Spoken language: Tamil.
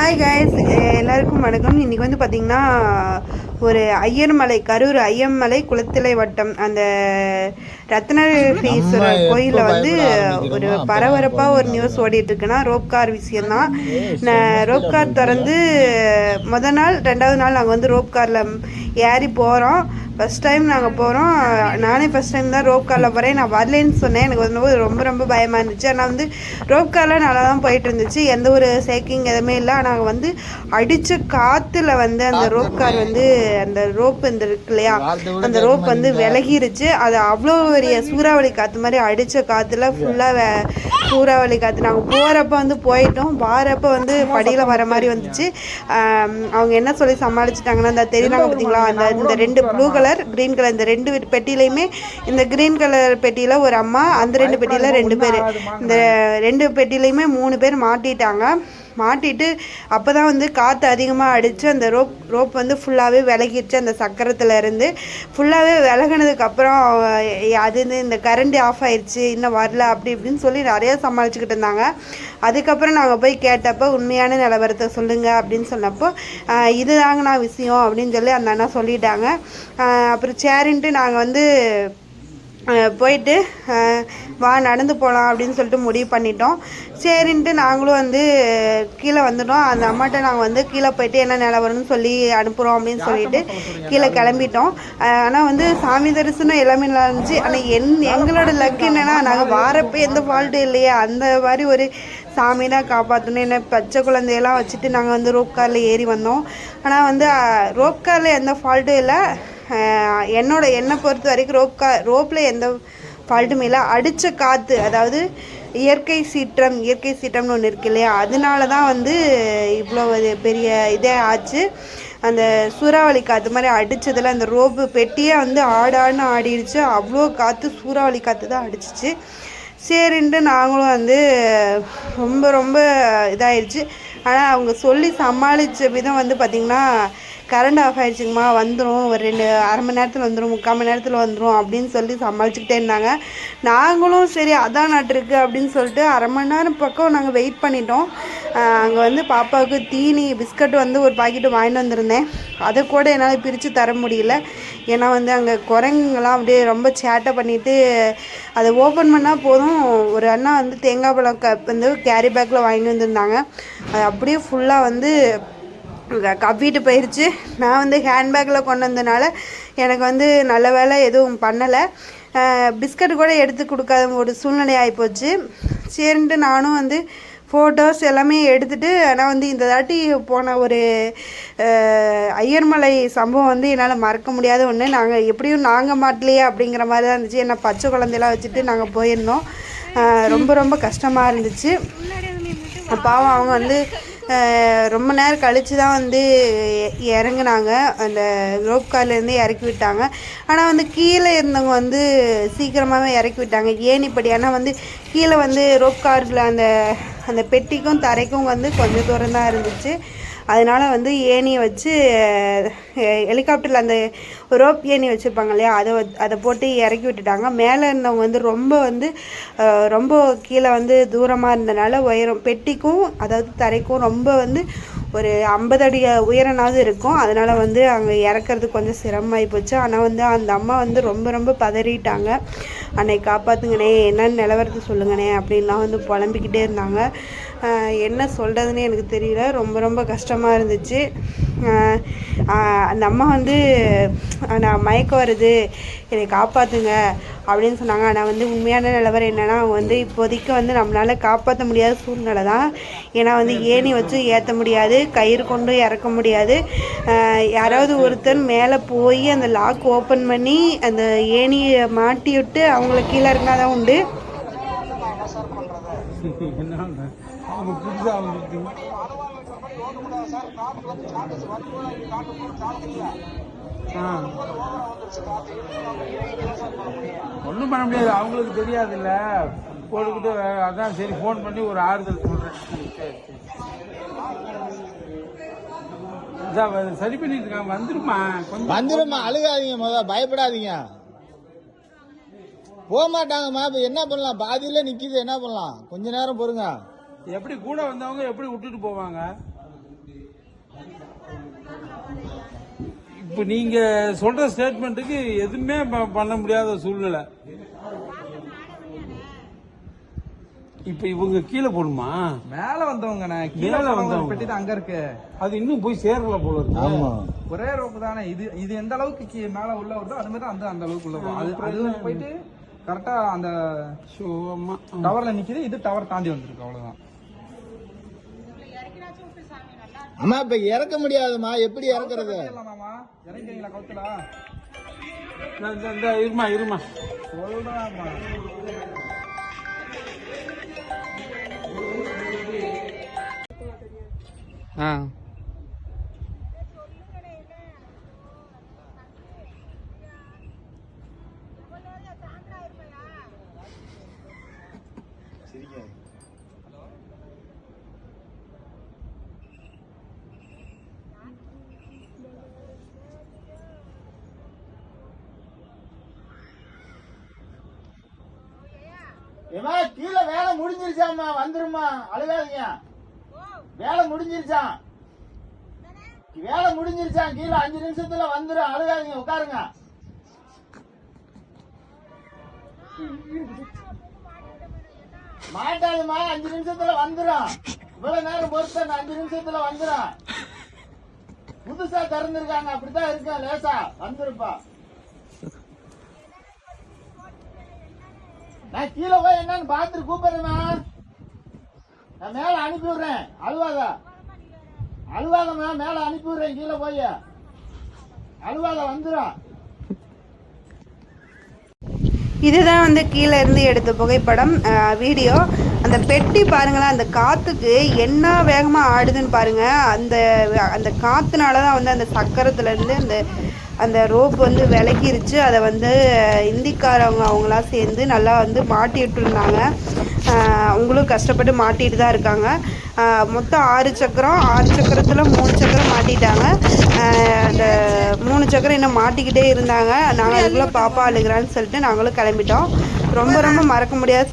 ஹாய் கைஸ் எல்லாருக்கும் வணக்கம். இன்னைக்கு வந்து பார்த்தீங்கன்னா ஒரு ஐயர்மலை கரூர் ஐயம்மலை குளத்திலை வட்டம் அந்த ரத்னேஸ்வரர் கோயிலில் வந்து ஒரு பரபரப்பாக ஒரு நியூஸ் ஓடிட்டு இருக்குன்னா ரோப் கார் விஷயம்தான். நான் ரோப் கார் திறந்து முத நாள் ரெண்டாவது நாள் நாங்கள் வந்து ரோப் காரில் ஏறி போகிறோம் ஃபஸ்ட் டைம் நாங்கள் போகிறோம் நானே ஃபஸ்ட் டைம் தான் ரோப் காரில் போகிறேன் நான் வரலேன்னு சொன்னேன். எனக்கு வந்து ரொம்ப ரொம்ப பயமாக இருந்துச்சு. ஆனால் வந்து ரோப் காரில் நல்லா தான் போயிட்டு இருந்துச்சு. எந்த ஒரு சேக்கிங் எதுவுமே இல்லை. நாங்கள் வந்து அடித்த காற்றுல வந்து அந்த ரோப் கார் வந்து அந்த ரோப் இந்த இருக்கு இல்லையா? அந்த ரோப் வந்து விலகிருச்சு. அது அவ்வளோ பெரிய சூறாவளி காற்று மாதிரி அடித்த காற்றுல ஃபுல்லாக சூறாவளி காற்று நாங்கள் போகிறப்ப வந்து போயிட்டோம். வாரப்ப வந்து படியில் வர மாதிரி வந்துச்சு. அவங்க என்ன சொல்லி சமாளிச்சிட்டாங்கன்னா அந்த தெரியுறாங்க பார்த்தீங்களா அந்த இந்த ரெண்டு ப்ளூ கலர் க்ரீன் கலர் இந்த ரெண்டு பெட்டிலையுமே இந்த க்ரீன் கலர் பெட்டியில் ஒரு அம்மா அந்த ரெண்டு பெட்டியில் ரெண்டு பேர். இந்த ரெண்டு பெட்டிலையுமே மூணு பேர் மாட்டிட்டாங்க. மாட்டிட்டு அப்போ தான் வந்து காற்று அதிகமாக அடித்து அந்த ரோப் ரோப் வந்து ஃபுல்லாகவே விலகிடுச்சு அந்த சக்கரத்தில் இருந்து. ஃபுல்லாகவே விலகினதுக்கப்புறம் அது இந்த கரண்ட் ஆஃப் ஆயிடுச்சு இன்னும் வரல அப்படி இப்படின்னு சொல்லி நிறையா சமாளிச்சுக்கிட்டு இருந்தாங்க. அதுக்கப்புறம் நாங்கள் போய் கேட்டப்போ உண்மையான நிலவரத்தை சொல்லுங்கள் அப்படின்னு சொன்னப்போ ஆஹ் இதுதாங்கண்ணா விஷயம் அப்படின்னு சொல்லி அந்த அண்ணா சொல்லிட்டாங்க. அப்புறம் சரின்ட்டு நாங்கள் வந்து போயிட்டு வா நடந்து போகலாம் அப்படின்னு சொல்லிட்டு முடிவு பண்ணிட்டோம். சரின்ட்டு நாங்களும் வந்து கீழே வந்துட்டோம். அந்த அம்மாட்ட நாங்கள் வந்து கீழே போயிட்டு என்ன நிலவரம்னு சொல்லி அனுப்புகிறோம் அப்படின்னு சொல்லிட்டு கீழே கிளம்பிட்டோம். ஆனால் வந்து சாமி தரிசனம் எல்லாமே நல்லா இருந்துச்சு. ஆனால் என் எங்களோட லக் என்னென்னா நாங்கள் வாரப்போ எந்த ஃபால்ட்டும் இல்லையா. அந்த மாதிரி ஒரு சாமி தான் காப்பாற்றணும் என்ன பச்சை குழந்தையெல்லாம் வச்சுட்டு நாங்கள் வந்து ரோப் காரில் ஏறி வந்தோம். ஆனால் வந்து ரோப் காரில் எந்த ஃபால்ட்டும் இல்லை. என்னோட என்னை பொறுத்த வரைக்கும் ரோப் கா ரோப்பில் எந்த ஃபால்ட்டுமே இல்லை. அடித்த காற்று அதாவது இயற்கை சீற்றம் இயற்கை சீற்றம்னு ஒன்று இருக்கு இல்லையா? அதனால தான் வந்து இவ்வளோ பெரிய இதே ஆச்சு. அந்த சூறாவளி காற்று மாதிரி அடித்ததில் அந்த ரோப்பு பெட்டியே வந்து ஆடான்னு ஆடிடுச்சு. அவ்வளோ காற்று சூறாவளி காற்று தான் அடிச்சிச்சு. சரின்ட்டு நாங்களும் வந்து ரொம்ப ரொம்ப இதாகிடுச்சு ஆனால் அவங்க சொல்லி சமாளித்த விதம் வந்து பார்த்திங்கன்னா கரண்ட் ஆஃப் ஆகிடுச்சிங்கம்மா வந்துடும் ஒரு ரெண்டு அரை மணி நேரத்தில் வந்துடும் முக்கால் மணி நேரத்தில் வந்துடும் அப்படின்னு சொல்லி சமாளிச்சுக்கிட்டே இருந்தாங்க. நாங்களும் சரி அதான் நாட்டிருக்கு அப்படின்னு சொல்லிட்டு அரை மணி நேரம் பக்கம் நாங்கள் வெயிட் பண்ணிட்டோம். அங்கே வந்து பாப்பாவுக்கு தீனி பிஸ்கட் வந்து ஒரு பாக்கெட்டு வாங்கிட்டு வந்திருந்தேன். அதை கூட என்னால் பிரித்து தர முடியல. ஏன்னா வந்து அங்கே குரங்குங்கெல்லாம் அப்படியே ரொம்ப சேட்டை பண்ணிட்டு அதை ஓப்பன் பண்ணால் போதும். ஒரு அண்ணா வந்து தேங்காய் பழம் க வந்து கேரி பேக்கில் வாங்கிட்டு வந்திருந்தாங்க. அது அப்படியே ஃபுல்லாக வந்து கவ்விட்டு போயிடுச்சு நான் வந்து ஹேண்ட்பேக்கில் கொண்டு வந்தனால எனக்கு வந்து நல்ல வேலை எதுவும் பண்ணலை. பிஸ்கட் கூட எடுத்து கொடுக்காத ஒரு சூழ்நிலை ஆகிப்போச்சு சரின்ட்டு நானும் வந்து ஃபோட்டோஸ் எல்லாமே எடுத்துட்டு ஆனால் வந்து இந்த தாட்டி போன ஒரு ஐயர்மலை சம்பவம் வந்து என்னால் மறக்க முடியாத ஒன்று நாங்கள் எப்படியும் நாங்கள் மாட்டலையே அப்படிங்கிற மாதிரி தான் இருந்துச்சு. ஏன்னா பச்சை குழந்தையெல்லாம் வச்சுட்டு நாங்கள் போயிருந்தோம். ரொம்ப ரொம்ப கஷ்டமாக இருந்துச்சு. பாவம் அவங்க வந்து ரொம்ப நேரம் கழித்து தான் வந்து இறங்குனாங்க. அந்த ரோப் கார்லேருந்து இறக்கி விட்டாங்க. ஆனால் வந்து கீழே இருந்தவங்க வந்து சீக்கிரமாகவே இறக்கி விட்டாங்க. ஏன் இப்படி? ஆனால் வந்து கீழே வந்து ரோப் காரில் அந்த அந்த பெட்டிக்கும் தரைக்கும் வந்து கொஞ்சம் தூரம் தான் இருந்துச்சு. அதனால் வந்து ஏணியை வச்சு ஹெலிகாப்டரில் அந்த ரோப் ஏணி வச்சுருப்பாங்க இல்லையா அதை வ- அதை போட்டு இறக்கி விட்டுட்டாங்க. மேலே இருந்தவங்க வந்து ரொம்ப வந்து ரொம்ப கீழே வந்து தூரமாக இருந்தனால உயரம் பெட்டிக்கும் அதாவது தரைக்கும் ரொம்ப வந்து ஒரு ஐம்பது அடி உயரனாவது இருக்கும். அதனால் வந்து அங்கே இறக்கிறது கொஞ்சம் சிரமமாகி போச்சு. ஆனால் வந்து அந்த அம்மா வந்து ரொம்ப ரொம்ப பதறிட்டாங்க. அன்னைக்கு காப்பாற்றுங்கண்ணே என்னன்னு நிலவரத்தை சொல்லுங்கண்ணே அப்படின்லாம் வந்து புலம்பிக்கிட்டே இருந்தாங்க. என்ன சொல்கிறதுன்னு எனக்கு தெரியல. ரொம்ப ரொம்ப கஷ்டமாக இருந்துச்சு. அந்த அம்மா வந்து நான் மயக்கம் வருது. என்னை காப்பாற்றுங்க அப்படின்னு சொன்னாங்க. ஆனால் வந்து உண்மையான நிலவரம் என்னென்னா அவங்க வந்து இப்போதைக்கு வந்து நம்மளால் காப்பாற்ற முடியாத சூழ்நிலை தான். ஏன்னா வந்து ஏணி வச்சு ஏற்ற முடியாது. கயிறு கொண்டு இறக்க முடியாது. யாராவது ஒருத்தர் மேலே போய் அந்த லாக் ஓப்பன் பண்ணி அந்த ஏணியை மாட்டி விட்டு அவங்கள கீழே இறங்கினா தான் உண்டு. என்ன? அவங்க புதுசா வந்துட்டு ஒன்றும் பண்ண முடியாது. அவங்களுக்கு தெரியாது இல்ல போட்டுக்கிட்டு அதான் சரி ஃபோன் பண்ணி ஒரு ஆறுதல் சொல்றேன். சரி, பண்ணிட்டு இருக்காங்க வந்துருமா கொஞ்சம் வந்துருமா அழுகாதீங்க முத பயப்படாதீங்க. போக மாட்டாங்கம்மா இப்ப என்ன பண்ணலாம்? பாதியில நிக்குது. என்ன பண்ணலாம்? கொஞ்ச நேரம் பொறுங்க. எப்படி கூட வந்தவங்க எப்படி விட்டுட்டு போவாங்க? இப்போ நீங்க சொல்ற ஸ்டேட்மெண்ட்டுக்கு எதுவுமே ப- பண்ண முடியாத சூழ்நிலை. இப்ப இவங்க கீழே போடுமா மேல வந்தவங்க கீழே மேல வந்தவங்க. பெட்டி தான் அங்க இருக்கு. அது இன்னும் போய் சேரல போல இருக்கு. ஆமா. ஒரே ரோப்பு தானே. இது இது எந்த அளவுக்கு கீ- மேல உள்ள வருதோ அது மாதிரி தான் அந்த அந்த அளவுக்கு உள்ள போகும் அது அது போயிட்டு கரெக்டா அந்த ஷோ, அம்மா. டவர்ல நிக்குது இது டவர் தாண்டி வந்திருக்கு அவ்வளவுதான். அம்மா இப்ப இறக்க முடியாதும்மா. எப்படி இறக்குறது? மாமா. இறங்கிறீங்களா கவுத்துல? இந்த- இந்த- இந்த இருமா இருமா. சொல்றாமா ஆ. ஏமா கீழே வேலை முடிஞ்சிருச்சாம்மா வந்துருமா அழுகாதீங்க. வேலை முடிஞ்சிருச்சான் வேலை முடிஞ்சிருச்சான் கீழே அஞ்சு நிமிஷத்துல வந்துரும் அழுகாதீங்க உட்காருங்க. மாட்டாதுமா அஞ்சு நிமிஷத்துல வந்துரும் இவ்வளவு நேரம் பொறுத்த அஞ்சு நிமிஷத்துல வந்துரும் புதுசா திறந்திருக்காங்க அப்படித்தான் இருக்கேன் லேசா. வந்துருப்பா. நான் கீழே போய் என்னன்னு பார்த்துட்டு கூப்பிடுறேம்மா. நான் மேல அனுப்பி விடுறேன் அழுவாத. அழுவாதம்மா மேல அனுப்பி விடுறேன் கீழே போய். அழுவாத வந்துடும் இதுதான் வந்து கீழே இருந்து எடுத்த புகைப்படம் வீடியோ. அந்த பெட்டி பாருங்களேன் அந்த காற்றுக்கு என்ன வேகமாக ஆடுதுன்னு பாருங்க. அந்த அந்த காற்றுனால தான் வந்து அந்த சக்கரத்துலேருந்து அந்த அந்த ரோப் வந்து விலகிருச்சு. அதை வந்து இந்திக்காரவங்க அவங்களாம் சேர்ந்து நல்லா வந்து மாட்டிட்டு இருந்தாங்க அவங்களும் கஷ்டப்பட்டு மாட்டிட்டு தான் இருக்காங்க மொத்தம் ஆறு சக்கரம் ஆறு சக்கரத்தில் மூணு சக்கரம் மாட்டிட்டாங்க. அந்த மூணு சக்கரம் இன்னும் மாட்டிக்கிட்டே இருந்தாங்க. நாங்கள் அதுக்குள்ளே பாப்பா அழுகிறான்னு சொல்லிட்டு நாங்களும் கிளம்பிட்டோம். ரொம்ப ரொம்ப மறக்க முடியாத